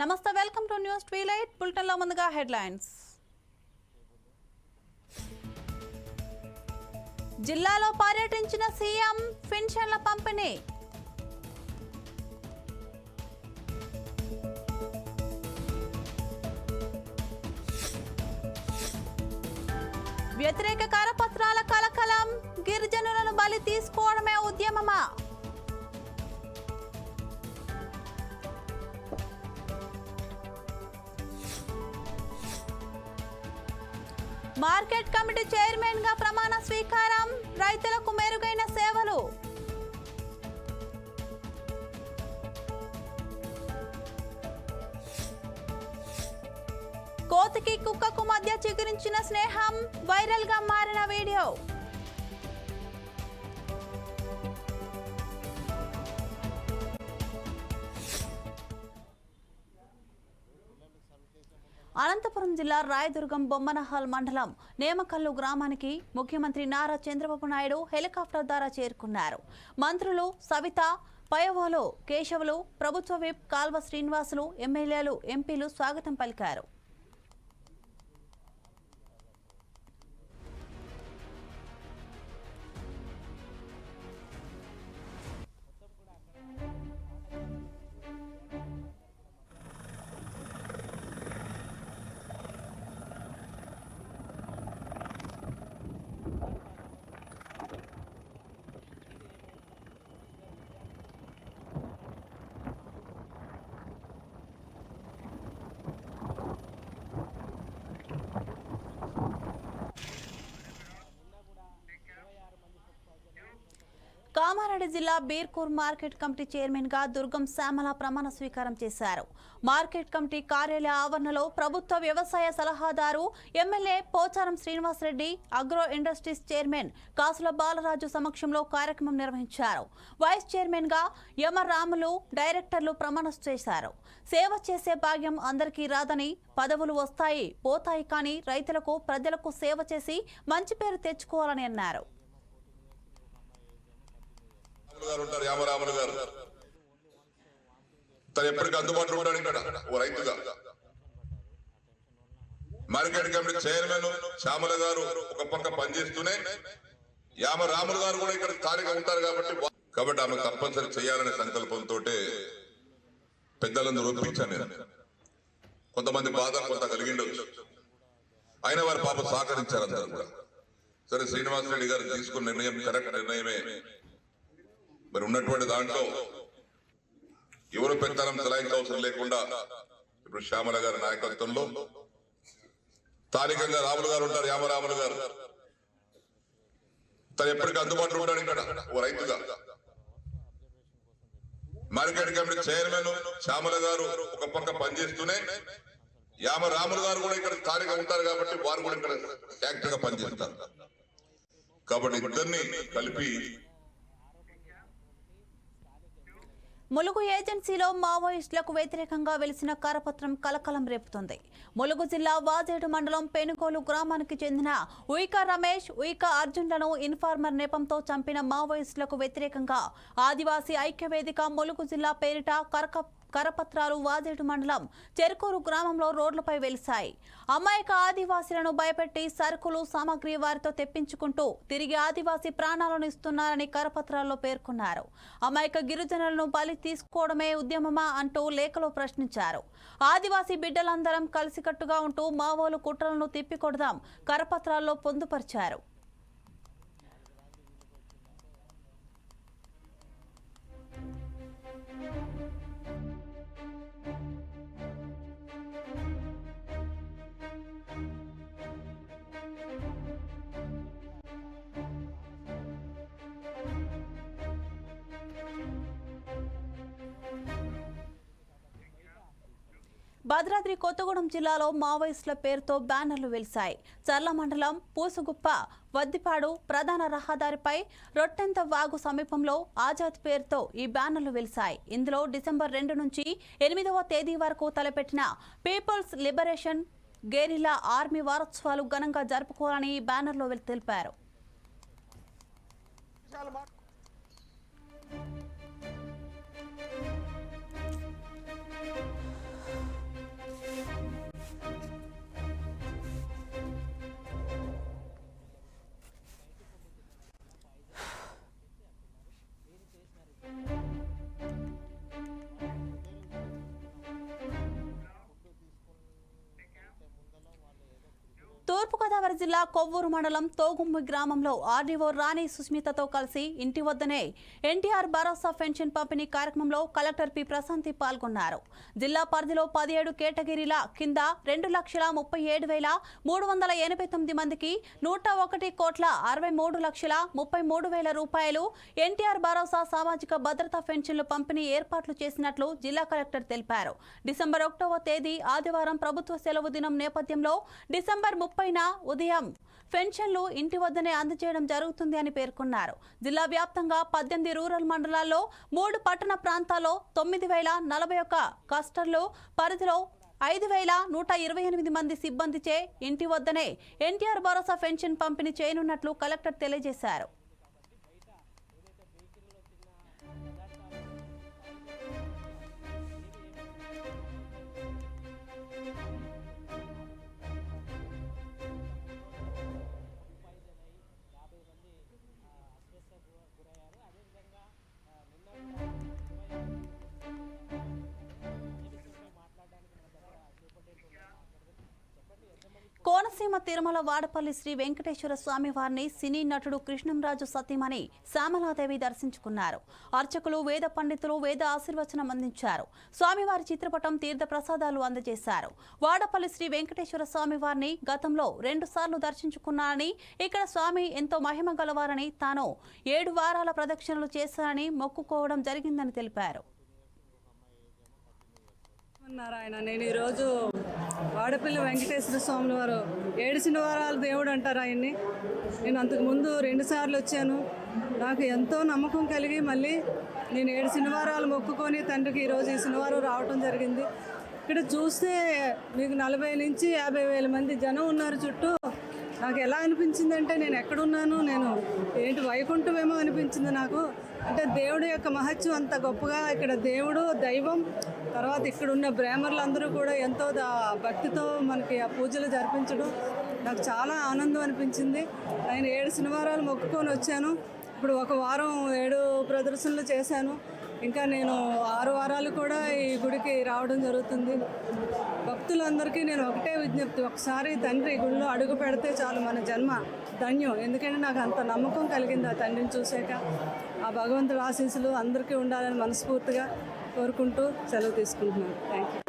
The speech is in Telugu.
నమస్తే వెల్కమ్ టు న్యూస్ ట్వీలైట్ బులెటిన్లో ముందుగా హెడ్లైన్స్. జిల్లాలో పర్యటించిన సీఎం పెన్షన్ల పంపిణీ. వ్యతిరేక కరపత్రాల కలకలం గిరిజనులను బలి తీసుకోవడమే ఉద్యమమా? మార్కెట్ కమిటీ చైర్మన్గా ప్రమాణ స్వీకారం. రైతులకు మెరుగైన సేవలు. కోతికి కుక్కకు మధ్య చిగురించిన స్నేహం వైరల్గా మారిన వీడియో. అనంతపురం జిల్లా రాయదుర్గం బొమ్మనహాల్ మండలం నేమకల్లు గ్రామానికి ముఖ్యమంత్రి నారా చంద్రబాబు నాయుడు హెలికాప్టర్ ద్వారా చేరుకున్నారు. మంత్రులు సవిత పయవోలు కేశవులు ప్రభుత్వ విప్ కాల్వ శ్రీనివాసులు ఎమ్మెల్యేలు ఎంపీలు స్వాగతం పలికారు. కామారెడ్డి జిల్లా బీర్కూర్ మార్కెట్ కమిటీ చైర్మన్గా దుర్గం శ్యామల ప్రమాణ స్వీకారం చేశారు. మార్కెట్ కమిటీ కార్యాలయ ఆవరణలో ప్రభుత్వ వ్యవసాయ సలహాదారు MLA Pocharam Srinivasa Reddy agro industries chairman Kasula Balaraju సమక్షంలో కార్యక్రమం నిర్వహించారు. వైస్ చైర్మన్గా యమ రాములు డైరెక్టర్లు ప్రమాణ చేశారు. సేవ చేసే భాగ్యం అందరికీ రాదని పదవులు వస్తాయి పోతాయి కానీ రైతులకు ప్రజలకు సేవ చేసి మంచి పేరు తెచ్చుకోవాలని అన్నారు. గారు ఉంటారు యామరాములు గారు. తను ఎప్పటికీ అందుబాటులో ఉంటాడు ఇక్కడ ఓ రైతుగా. మార్కెట్ కమిటీ చైర్మన్ శ్యామల గారు ఒక పక్క పనిచేస్తూనే యామ రాములు గారు కూడా ఇక్కడ స్థానికంగా ఉంటారు కాబట్టి కాబట్టి ఆమె తప్పనిసరి చేయాలనే సంకల్పంతో పెద్దలందరూ ఒప్పించాను నేను. కొంతమంది బాధ కొంత కలిగిండొచ్చు. అయినా వారి పాప సహకరించారు అందరూ కూడా. సరే శ్రీనివాస్ రెడ్డి గారు తీసుకున్న నిర్ణయం కరెక్ట్ నిర్ణయమే. మరి ఉన్నటువంటి దాంట్లో ఎవరు పెత్తనం చలాయించ అవసరం లేకుండా ఇప్పుడు శ్యామల గారి నాయకత్వంలో స్థానికంగా రాములు గారు ఉంటారు యామరాములు గారు. తను ఎప్పటికీ అందుబాటులో ఉంటాడు ఇక్కడ ఓ రైతుగా. మార్కెట్ కమిటీ చైర్మన్ శ్యామల గారు ఒక పక్క పనిచేస్తూనే యామ రాములు గారు కూడా ఇక్కడ స్థానికంగా ఉంటారు కాబట్టి వారు కూడా ఇక్కడ యాక్టివ్గా పనిచేస్తారు. కాబట్టి ఇద్దరిని కలిపి ములుగు ఏజెన్సీలో మావోయిస్టులకు వ్యతిరేకంగా వెలిసిన కరపత్రం కలకలం రేపుతుంది. ములుగు జిల్లా వాజేడు మండలం పెనుకోలు గ్రామానికి చెందిన ఉయిక రమేష్ ఉయిక అర్జున్లను ఇన్ఫార్మర్ నెపంతో చంపిన మావోయిస్టులకు వ్యతిరేకంగా ఆదివాసీ ఐక్యవేదిక ములుగు జిల్లా పేరిట కరక కరపత్రాలు వాజేడు మండలం చెరుకూరు గ్రామంలో రోడ్లపై వెలిశాయి. అమాయక ఆదివాసీలను భయపెట్టి సరుకులు సామాగ్రి వారితో తెప్పించుకుంటూ తిరిగి ఆదివాసీ ప్రాణాలను ఇస్తున్నారని కరపత్రాల్లో పేర్కొన్నారు. అమాయక గిరిజనులను బలి తీసుకోవడమే ఉద్యమమా అంటూ లేఖలో ప్రశ్నించారు. ఆదివాసీ బిడ్డలందరం కలిసికట్టుగా ఉంటూ మావోలు కుట్రలను తిప్పికొడదాం కరపత్రాల్లో పొందుపరిచారు. భద్రాద్రి కొత్తగూడెం జిల్లాలో మావోయిస్టుల పేరుతో బ్యానర్లు వెలిశాయి. చర్ల మండలం పూసుగుప్ప వద్దిపాడు ప్రధాన రహదారిపై రొట్టెంత వాగు సమీపంలో ఆజాద్ పేరుతో ఈ బ్యానర్లు వెలిశాయి. ఇందులో డిసెంబర్ రెండు నుంచి ఎనిమిదవ తేదీ వరకు తలపెట్టిన పీపుల్స్ లిబరేషన్ గేరిలా ఆర్మీ వారోత్సవాలు ఘనంగా జరుపుకోవాలని ఈ బ్యానర్లో తెలిపారు. తూర్పుగోదావరి జిల్లా కొవ్వూరు మండలం తోగుమ్మి గ్రామంలో ఆర్డీఓ రాణి సుస్మితతో కలిసి ఇంటి వద్దనే ఎన్టీఆర్ భరోసా పెన్షన్ పంపిణీ కార్యక్రమంలో కలెక్టర్ పి ప్రశాంతి పాల్గొన్నారు. జిల్లా పరిధిలో పదిహేడు కేటగిరీల కింద రెండు లక్షల ముప్పై ఏడు వేల మూడు వందల ఎనభై తొమ్మిది మందికి నూట ఒకటి కోట్ల అరవై మూడు లక్షల ముప్పై మూడు వేల రూపాయలు ఎన్టీఆర్ భరోసా సామాజిక భద్రతా పెన్షన్లు పంపిణీ ఏర్పాట్లు చేసినట్లు జిల్లా కలెక్టర్ తెలిపారు. డిసెంబర్ ఒకటవ తేదీ ఆదివారం ప్రభుత్వ సెలవు దినం నేపథ్యంలో డిసెంబర్ ముప్పై ముప్పైన ఉదయం పెన్షన్లు ఇంటి వద్దనే అందజేయడం జరుగుతుంది అని పేర్కొన్నారు. జిల్లా వ్యాప్తంగా పద్దెనిమిది రూరల్ మండలాల్లో మూడు పట్టణ ప్రాంతాల్లో తొమ్మిది వేల నలభై ఒక్క కస్టర్లు పరిధిలో ఐదు వేల నూట ఇరవై ఎనిమిది మంది సిబ్బందిచే ఇంటి వద్దనే ఎన్టీఆర్ భరోసా పెన్షన్ పంపిణీ చేయనున్నట్లు కలెక్టర్ తెలియజేశారు. కోనసీమ తిరుమల వాడపల్లి శ్రీ వెంకటేశ్వర స్వామి వారిని సినీ నటుడు కృష్ణంరాజు సతీమణి శ్యామలాదేవి దర్శించుకున్నారు. అర్చకులు వేద పండితులు వేద ఆశీర్వచనం అందించారు. స్వామివారి చిత్రపటం తీర్థ ప్రసాదాలు అందజేశారు. వాడపల్లి శ్రీ వెంకటేశ్వర స్వామి వారిని గతంలో రెండు సార్లు దర్శించుకున్నారని ఇక్కడ స్వామి ఎంతో మహిమ గలవారని తాను ఏడు వారాల ప్రదక్షిణలు చేశారని మొక్కుకోవడం జరిగిందని తెలిపారు. నారాయణ నేను ఈరోజు వాడపల్లి వెంకటేశ్వర స్వామి వారు ఏడు శనివారాలు దేవుడు అంటారు ఆయన్ని. నేను అంతకుముందు రెండుసార్లు రెండు సార్లు వచ్చాను. నాకు ఎంతో నమ్మకం కలిగి మళ్ళీ నేను ఏడు శనివారాలు మొక్కుకొని తండ్రికి ఈరోజు ఈ శనివారం రావటం జరిగింది. ఇక్కడ చూస్తే మీకు నలభై నుంచి యాభై వేల మంది జనం ఉన్నారు చుట్టూ. నాకు ఎలా అనిపించిందంటే నేను ఎక్కడున్నాను నేను ఏంటి వైకుంఠమేమో అనిపించింది నాకు. అంటే దేవుడి యొక్క మహత్యం అంత గొప్పగా ఇక్కడ దేవుడు దైవం తర్వాత ఇక్కడ ఉన్న బ్రాహ్మణులందరూ కూడా ఎంతో దా- భక్తితో మనకి ఆ పూజలు జరిపించడం నాకు చాలా ఆనందం అనిపించింది. నేను ఏడు శనివారాలు మొక్కుకొని వచ్చాను. ఇప్పుడు ఒక వారం ఏడు ప్రదర్శనలు చేశాను. ఇంకా నేను ఆరు వారాలు కూడా ఈ గుడికి రావడం జరుగుతుంది. భక్తులందరికీ నేను ఒకటే విజ్ఞప్తి ఒకసారి తండ్రి గుడిలో అడుగు పెడితే చాలు మన జన్మ ధన్యం. ఎందుకంటే నాకు అంత నమ్మకం కలిగింది ఆ తండ్రిని చూసాక భగవంతుడు ఆశీస్సులు అందరికీ ఉండాలని మనస్ఫూర్తిగా కోరుకుంటూ సెలవు తీసుకుంటున్నాను. Thank you